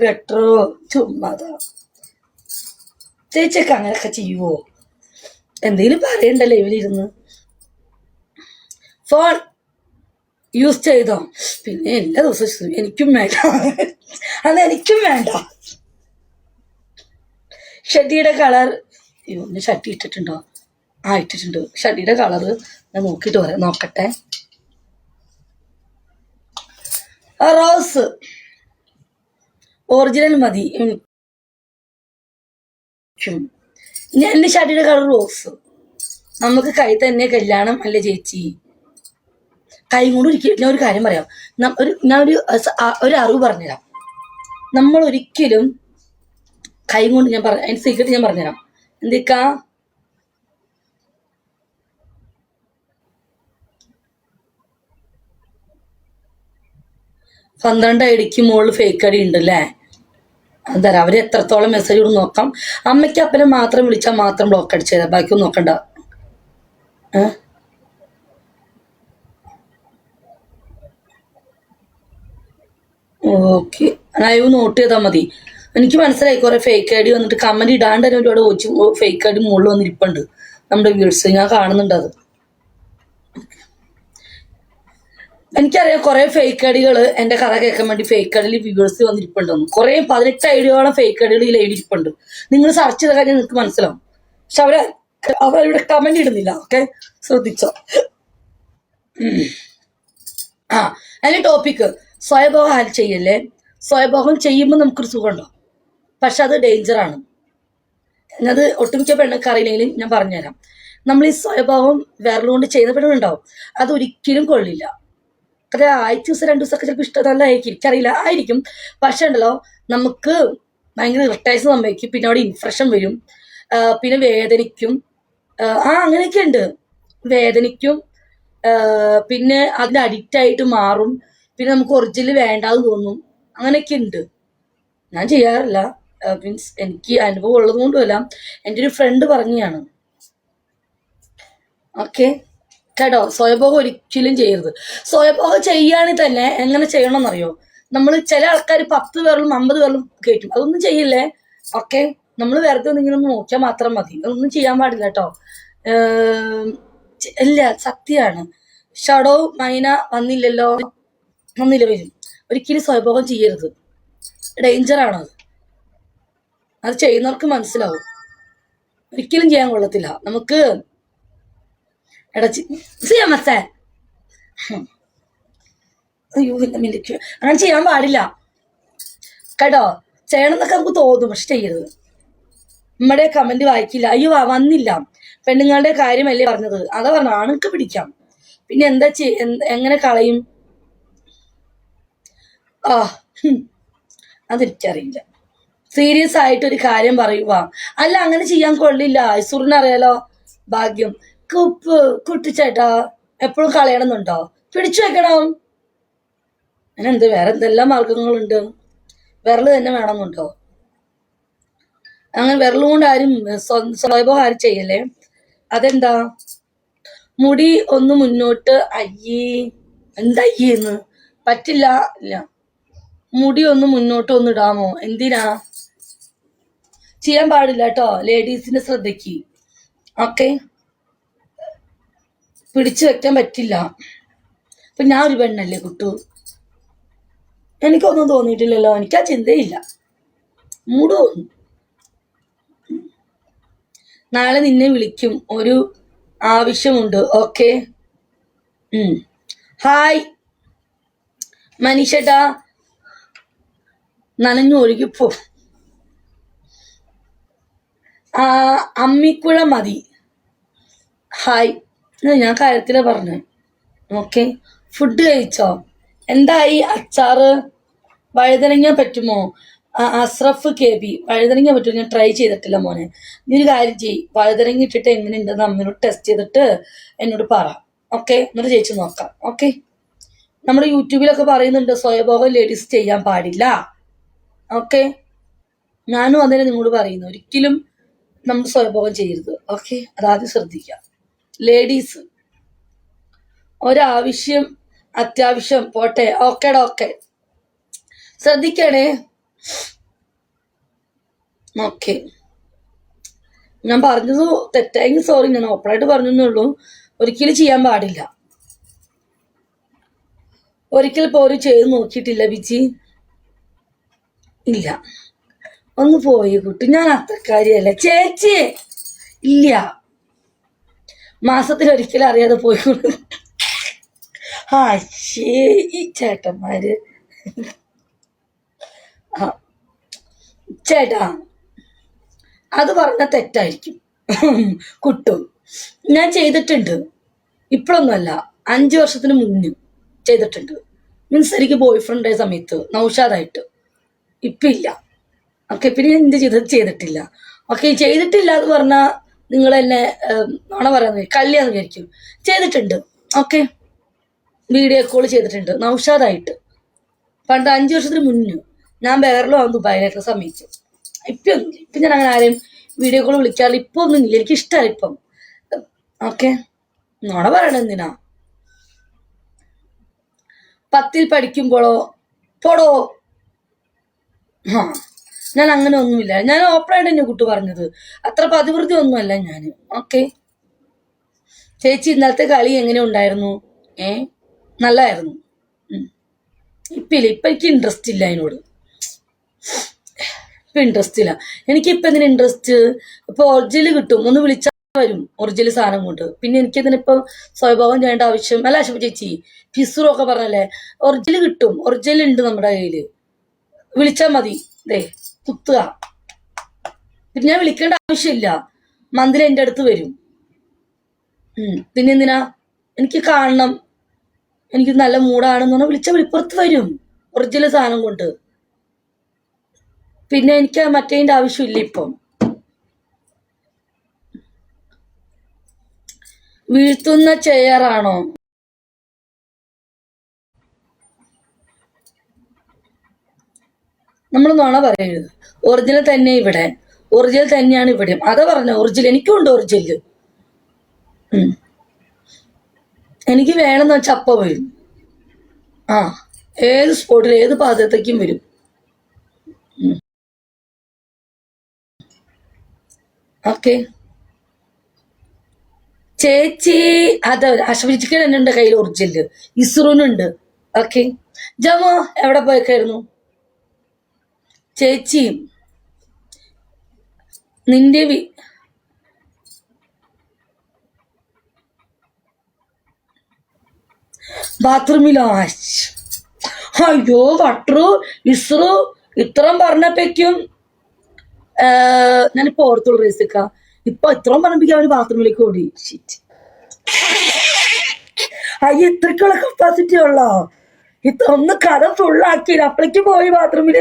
ബെറ്ററോ ചുമ്മാതാ. ചേച്ചിയൊക്കെ അങ്ങനെയൊക്കെ ചെയ്യുവോ? എന്തെങ്കിലും പറയണ്ടല്ലോ ഇവരിരുന്ന്. ഫോൺ യൂസ് ചെയ്തോ? പിന്നെ എല്ലാ ദിവസവും എനിക്കും വേണ്ട. അത് എനിക്കും വേണ്ട. ഷട്ടിയുടെ കളർ ഒന്ന് ഷട്ടി ഇട്ടിട്ടുണ്ടോ? ആ ഇട്ടിട്ടുണ്ട്. ഷട്ടിയുടെ കളർ ഞാൻ നോക്കിയിട്ട് പറയാം. നോക്കട്ടെ. റോസ്. ഒറിജിനൽ മതി. എന്റെ ഷഡിയുടെ കളർ റോസ് നമുക്ക് കൈ തന്നെ കല്യാണം അല്ല ചേച്ചി? കൈ കൊണ്ട് ഒരിക്കലും ഞാൻ ഒരു കാര്യം പറയാം. ഒരു ഞാൻ ഒരു ഒരു അറിവ് പറഞ്ഞുതരാം. നമ്മൾ ഒരിക്കലും കൈ കൊണ്ട് ഞാൻ പറഞ്ഞ അതിന്റെ സീക്രട്ട് ഞാൻ പറഞ്ഞുതരാം. എന്തിക്കാ? പന്ത്രണ്ട് അടിക്ക് മുകളിൽ ഫേക്ക് അടി ഉണ്ട് അല്ലേ എന്താ അവർ എത്രത്തോളം മെസ്സേജ് കൂടെ നോക്കാം. അമ്മയ്ക്ക് അപ്പനെ മാത്രം വിളിച്ചാൽ മാത്രം ബ്ലോക്ക് അടിച്ചു തരാം. ബാക്കിയൊന്നും നോക്കണ്ട. ഓക്കെ. ലൈവ് നോട്ട് ചെയ്താൽ മതി. എനിക്ക് മനസ്സിലായി. കുറെ ഫേക്ക് ഐ ഡി വന്നിട്ട് കമന്റ് ഇടാണ്ട് തന്നെ ഒരുപാട് ഫേക്ക് ഐ ഡി മുകളിൽ വന്നിരിപ്പുണ്ട്. നമ്മുടെ വ്യൂസ് ഞാൻ കാണുന്നുണ്ട് അത്. എനിക്കറിയാം കുറെ ഫേക്ക് ഐഡികൾ എന്റെ കഥ കേൾക്കാൻ വേണ്ടി ഫേക്ക് ഐഡിയിൽ വ്യൂവേഴ്സ് വന്നിരിപ്പുണ്ടെന്ന് കുറെ പതിനെട്ട് ഐഡിയോളം ഫേക്ക് ഐഡികൾ ഈ ലൈഡ് ഇരിപ്പുണ്ട്. നിങ്ങൾ സെർച്ച് ചെയ്ത കാര്യം നിങ്ങൾക്ക് മനസ്സിലാവും. പക്ഷെ അവർ അവരിവിടെ കമന്റ് ഇടുന്നില്ല ഓക്കെ ശ്രദ്ധിച്ചോ. ആ അതിന്റെ ടോപ്പിക്ക് സ്വയംഭോഗം ആര് ചെയ്യല്ലേ? സ്വയംഭോഗം ചെയ്യുമ്പോൾ നമുക്കൊരു സുഖമുണ്ടോ? പക്ഷെ അത് ഡേഞ്ചറാണ് അത് ഒട്ടുമിക്ക പെണ്ണൊക്കെ അറിയില്ലെങ്കിലും ഞാൻ പറഞ്ഞുതരാം. നമ്മൾ ഈ സ്വയംഭോഗം വിരലുകൊണ്ട് ചെയ്യുന്ന പെണ്ണുണ്ടാവും അത് ഒരിക്കലും കൊള്ളില്ല. അത് ആഴ്ച ദിവസം രണ്ടു ദിവസമൊക്കെ ചിലപ്പോൾ ഇഷ്ടം നല്ലതായിരിക്കും എനിക്കറിയില്ല. ആയിരിക്കും. പക്ഷേ ഉണ്ടല്ലോ നമുക്ക് ഭയങ്കര ഇറിറ്റേഷൻ സംഭവിക്കും. പിന്നെ അവിടെ ഇൻഫ്രഷൻ വരും. പിന്നെ വേദനിക്കും. ആ അങ്ങനെയൊക്കെ ഉണ്ട്. വേദനിക്കും. പിന്നെ അതിന് അഡിക്റ്റ് ആയിട്ട് മാറും. പിന്നെ നമുക്ക് ഒറിജിനൽ വേണ്ടാന്ന് തോന്നും. അങ്ങനെയൊക്കെ ഉണ്ട്. ഞാൻ ചെയ്യാറില്ല. മീൻസ് എനിക്ക് അനുഭവം ഉള്ളത് കൊണ്ടുമല്ല എന്റെ ഒരു ഫ്രണ്ട് പറഞ്ഞാണ് ഓക്കെ കേട്ടോ? സ്വയംഭോഗം ഒരിക്കലും ചെയ്യരുത്. സ്വയംഭോഗം ചെയ്യുകയാണെങ്കിൽ തന്നെ എങ്ങനെ ചെയ്യണം എന്നറിയോ നമ്മൾ ചില ആൾക്കാർ പത്ത് പേരിലും അമ്പത് പേരിലും കയറ്റും. അതൊന്നും ചെയ്യില്ലേ? ഓക്കെ? നമ്മൾ വെറുതെ ഒന്ന് ഇങ്ങനെ ഒന്ന് നോക്കിയാൽ മാത്രം മതി. അതൊന്നും ചെയ്യാൻ പാടില്ല കേട്ടോ. ഇല്ല സത്യമാണ് ഷഡോ മൈന വന്നില്ലല്ലോ. വന്നില്ല വരും. ഒരിക്കലും സ്വയംഭോഗം ചെയ്യരുത്. ഡേഞ്ചറാണ് അത് അത് ചെയ്യുന്നവർക്ക് മനസ്സിലാവും. ഒരിക്കലും ചെയ്യാൻ കൊള്ളത്തില്ല. നമുക്ക് അയ്യോ അങ്ങനെ ചെയ്യാൻ പാടില്ല. കേട്ടോ ചെയ്യണം എന്നൊക്കെ നമുക്ക് തോന്നും പക്ഷെ ചെയ്യരുത്. നമ്മുടെ കമന്റ് വായിക്കില്ല. അയ്യോ വന്നില്ല. പെണ്ണുങ്ങളുടെ കാര്യമല്ലേ പറഞ്ഞത്? അതാ പറഞ്ഞു ആണുങ്ങൾക്ക് പിടിക്കാം. പിന്നെ എന്താ ചെയ് എങ്ങനെ കളയും? ആ അതെനിക്കറിയില്ല. സീരിയസ് ആയിട്ട് ഒരു കാര്യം പറയുവാ. അല്ല അങ്ങനെ ചെയ്യാൻ കൊള്ളില്ല. ഐസൂറിനറിയാലോ? ഭാഗ്യം. കുപ്പ് കുട്ടിച്ചേട്ടാ എപ്പോഴും കളയണമെന്നുണ്ടോ? പിടിച്ചു വെക്കണം. അതിനെന്ത് വേറെ എന്തെല്ലാം മാർഗങ്ങളുണ്ട്? വിരൽ തന്നെ വേണമെന്നുണ്ടോ? അങ്ങനെ വിരൽ കൊണ്ട് ആരും സ്വ- ആരും ചെയ്യല്ലേ? അതെന്താ? മുടി ഒന്ന് മുന്നോട്ട് അയ്യേ. എന്താ അയ്യേന്ന് പറ്റില്ല. ഇല്ല. മുടി ഒന്ന് മുന്നോട്ട് ഒന്ന് ഇടാമോ? എന്തിനാ? ചെയ്യാൻ പാടില്ല കേട്ടോ. ലേഡീസിന്റെ ശ്രദ്ധയ്ക്ക്. ഓക്കെ. പിടിച്ചു വെക്കാൻ പറ്റില്ല. അപ്പൊ ഞാൻ ഒരു പെണ്ണല്ലേ കുട്ടു? എനിക്കൊന്നും തോന്നിയിട്ടില്ലല്ലോ. എനിക്ക് ആ ചിന്തയില്ല. മൂട് തോന്നും. നാളെ നിന്നെ വിളിക്കും. ഒരു ആവശ്യമുണ്ട്. ഓക്കെ? ഹായ്. മനീഷേട്ടാ. നനഞ്ഞു ഒഴുകിപ്പോ ആ അമ്മിക്കുഴ മതി. ഹായ്. ഞാൻ കാര്യത്തിലാ പറഞ്ഞു. ഓക്കെ ഫുഡ് കഴിച്ചോ? എന്തായി? അച്ചാറ്? വഴുതനങ്ങ പറ്റുമോ? അസ്രഫ് കെ ബി വഴുതനങ്ങ പറ്റുമോ? ഞാൻ ട്രൈ ചെയ്തിട്ടില്ല മോനെ. നീ ഒരു കാര്യം ചെയ്യ്. വഴുതനങ്ങ ഇട്ടിട്ട് എങ്ങനെയുണ്ടെന്ന് അമ്മയോട് ടെസ്റ്റ് ചെയ്തിട്ട് എന്നോട് പറ. ഓക്കെ എന്നിട്ട് ചേച്ചി നോക്കാം. ഓക്കെ നമ്മുടെ യൂട്യൂബിലൊക്കെ പറയുന്നുണ്ട് സ്വയംഭോഗം ലേഡീസ് ചെയ്യാൻ പാടില്ല. ഓക്കെ ഞാനും അതിനെ നിങ്ങളോട് പറയുന്നു. ഒരിക്കലും നമ്മൾ സ്വയംഭോഗം ചെയ്യരുത്. ഓക്കെ അതാദ്യം ശ്രദ്ധിക്കുക. ലേഡീസ് ഒരാവശ്യം അത്യാവശ്യം പോട്ടെ ഓക്കേടാ ഓക്കെ ശ്രദ്ധിക്കണേ. ഓക്കെ. ഞാൻ പറഞ്ഞത് തെറ്റായെങ്കിൽ സോറി ഞാൻ ഓപ്പണായിട്ട് പറഞ്ഞെന്നുള്ളൂ ഒരിക്കലും ചെയ്യാൻ പാടില്ല. ഒരിക്കൽ പോലും ചെയ്ത് നോക്കിയിട്ടില്ല ബിജി. ഇല്ല. ഒന്ന് പോയി കുട്ടി. ഞാൻ അത്രക്കാരിയല്ല. ചേച്ചി! ഇല്ല. മാസത്തിൽ ഒരിക്കലും അറിയാതെ പോയിക്കൊണ്ട് ആ ശേ ഈ ചേട്ടന്മാര്. ചേട്ടാ അത് പറഞ്ഞ തെറ്റായിരിക്കും. കുട്ടും ഞാൻ ചെയ്തിട്ടുണ്ട്. ഇപ്പോഴൊന്നുമല്ല അഞ്ചു വർഷത്തിന് മുന്നേ ചെയ്തിട്ടുണ്ട്. മീൻസ് എനിക്ക് ബോയ് ഫ്രണ്ട് ആയ സമയത്ത് നൗഷാദായിട്ട്. ഇപ്പം ഇല്ല ഓക്കെ പിന്നെ എന്ത് ചെയ്തത് ചെയ്തിട്ടില്ല. ഓക്കെ ചെയ്തിട്ടില്ല എന്ന് പറഞ്ഞാൽ നിങ്ങൾ എന്നെ നോണ പറയുന്നത് കല്യാണം വിചാരിക്കും ചെയ്തിട്ടുണ്ട്. ഓക്കെ. വീഡിയോ കോൾ ചെയ്തിട്ടുണ്ട്. നൗഷാദായിട്ട്. പണ്ട് അഞ്ചു വർഷത്തിന് മുന്നേ ഞാൻ ബേറിലും ആവും ദുബായിലേക്ക് സമയത്ത്. ഇപ്പം ഇപ്പൊ ഞാൻ അങ്ങനെ ആരെയും വീഡിയോ കോൾ വിളിക്കാറില്ല. ഇപ്പം ഒന്നും ഇല്ല. എനിക്ക് ഇഷ്ടമായി ഇപ്പം. ഓക്കെ. നോണ പറയണ എന്തിനാ? പത്തിൽ പഠിക്കുമ്പോഴോ പോടോ? ആ ഞാൻ അങ്ങനെ ഒന്നുമില്ല. ഞാൻ ഓപ്പണായിട്ട് എന്നെ കുട്ടി പറഞ്ഞത്. അത്ര പതിവൃത്തി ഒന്നുമല്ല ഞാൻ ഓക്കെ ചേച്ചി ഇന്നത്തെ കളി എങ്ങനെ ഉണ്ടായിരുന്നു? ഏ? നല്ലായിരുന്നു. ഉം. ഇപ്പില്ല ഇപ്പൊ എനിക്ക് ഇൻട്രസ്റ്റ് ഇല്ല അതിനോട്. ഇപ്പൊ ഇൻട്രസ്റ്റ് ഇല്ല. എനിക്ക് ഇപ്പൊ എന്തിനാ ഇൻട്രസ്റ്റ് ഇപ്പൊ ഒറിജിനൽ കിട്ടും. ഒന്ന് വിളിച്ചാൽ വരും ഒറിജിനൽ സാധനം കൊണ്ട്. പിന്നെ എനിക്ക് എനിക്കതിനിപ്പം സ്വയഭാവം ചെയ്യേണ്ട ആവശ്യം? അല്ല ആശുപത്രി ചേച്ചി ഫിസുറോ ഒക്കെ പറഞ്ഞല്ലേ? ഒറിജിനൽ കിട്ടും. ഒറിജിനൽ ഉണ്ട് നമ്മുടെ കയ്യിൽ. വിളിച്ചാൽ മതി. ദേ. കുത്തുക. പിന്നെ ഞാൻ വിളിക്കേണ്ട ആവശ്യമില്ല. മന്തിൽ എന്റെ അടുത്ത് വരും. പിന്നെ എന്തിനാ? എനിക്ക് കാണണം. എനിക്ക് നല്ല മൂടാണെന്ന് പറഞ്ഞാൽ വിളിച്ച വിളിപ്പുറത്ത് വരും. ഒറിജിനൽ സാധനം കൊണ്ട്. പിന്നെ എനിക്ക് മറ്റേതിന്റെ ആവശ്യമില്ല ഇപ്പം. വീഴ്ത്തുന്ന ചെയറാണോ? നമ്മൾ നുണ പറയരുത്. ഒറിജിനൽ തന്നെ ഇവിടെ. ഒറിജിനൽ തന്നെയാണ് ഇവിടെ അതാ പറഞ്ഞ ഒറിജിനൽ. എനിക്കും ഉണ്ട് ഒറിജിനൽ എനിക്ക് വേണമെന്ന് വെച്ചാൽ അപ്പ വരും. ആ ഏത് സ്പോട്ടിൽ ഏത് പാദത്തേക്കും വരും. ഓക്കെ. ചേച്ചി അത് അശ്വചിക്കൽ തന്നെ ഉണ്ട് കയ്യിൽ ഒറിജിനൽ ഇസ്രുനുണ്ട്. ഓക്കെ. ജമോ എവിടെ പോയേക്കായിരുന്നു? ചേച്ചി നിന്റെ വി ബാത്റൂമിലോ. അയ്യോ വട്ടറു ഇസ്രു ഇത്രയും പറഞ്ഞപ്പോഴേക്കും ഞാനിപ്പോ ഓർത്തുള്ളൂ റേസിക്ക. ഇപ്പൊ ഇത്രയും പറഞ്ഞപ്പോഴേക്കും അവർ ബാത്റൂമിലേക്ക് ഓടി. അയ്യ ഇത്രക്കുള്ള കപ്പാസിറ്റി ഉള്ളോ? ഇത്ര ഒന്ന് കഥ ഫുള്ളാക്കി അപ്പളേക്ക് പോയി ബാത്റൂമിൽ.